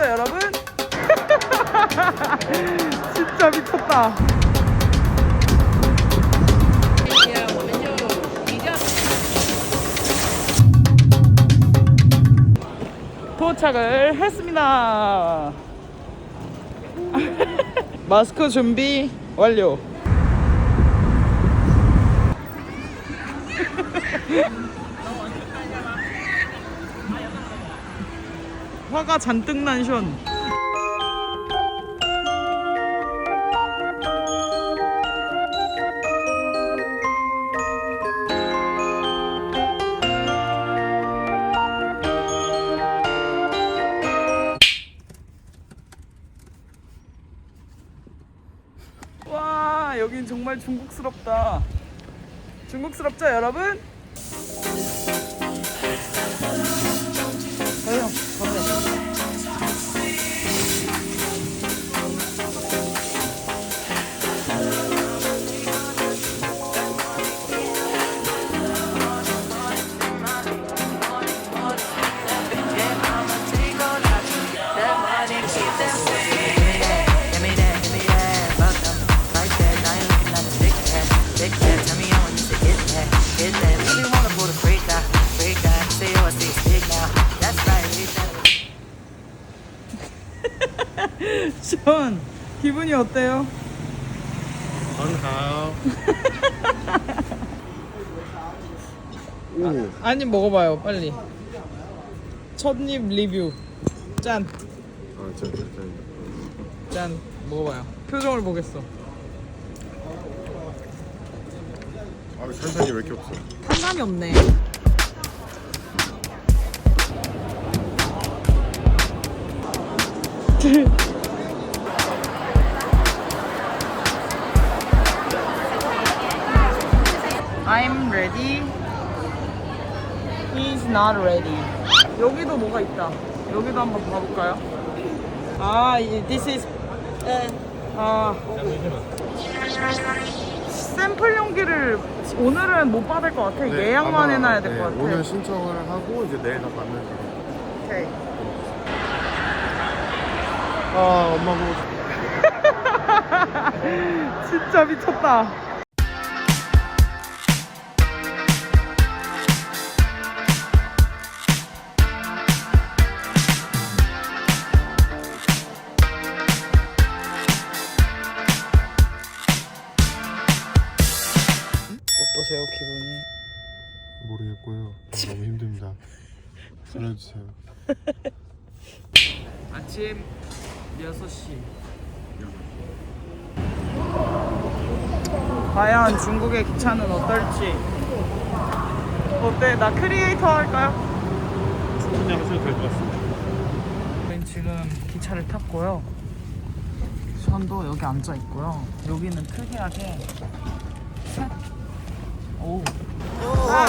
중국스럽죠 여러분? 진짜 미쳤다. 도착을 했습니다. 마스크 준비 완료. 화가 잔뜩 난 션. 와 여긴 정말 중국스럽다. 중국스럽죠 여러분? Now. That's right. 션 기분이 어때요? 오, 아니 먹어봐요 빨리. 첫입 리뷰. 짠. 아, 짠, 짠, 짠. 짠 먹어봐요. 표정을 보겠어. 아, 탄산이 왜 이렇게 없어? 탄산이 없네. I'm ready. He's not ready. 여기도 뭐가 있다. 여기도 한번 봐볼까요? 아, 이- this is 아 샘플 용기를 오늘은 못 받을 것 같아. 네, 예약만 아마, 해놔야 될 네, 것 같아. 오늘 신청을 하고 이제 내일 다 받는 거. 오케이. 아, 엄마 보고 싶- 진짜 미쳤다. 어떠세요 기분이? 모르겠고요. 너무 힘듭니다. 살려주세요. 아침 6시 과연 중국의 기차는 어떨지 어때? 나 크리에이터 할까요? 충분히 하셔도 될 것 같습니다. 저희는 지금 기차를 탔고요 선도 여기 앉아 있고요 여기는 특이하게 셋 오. 아.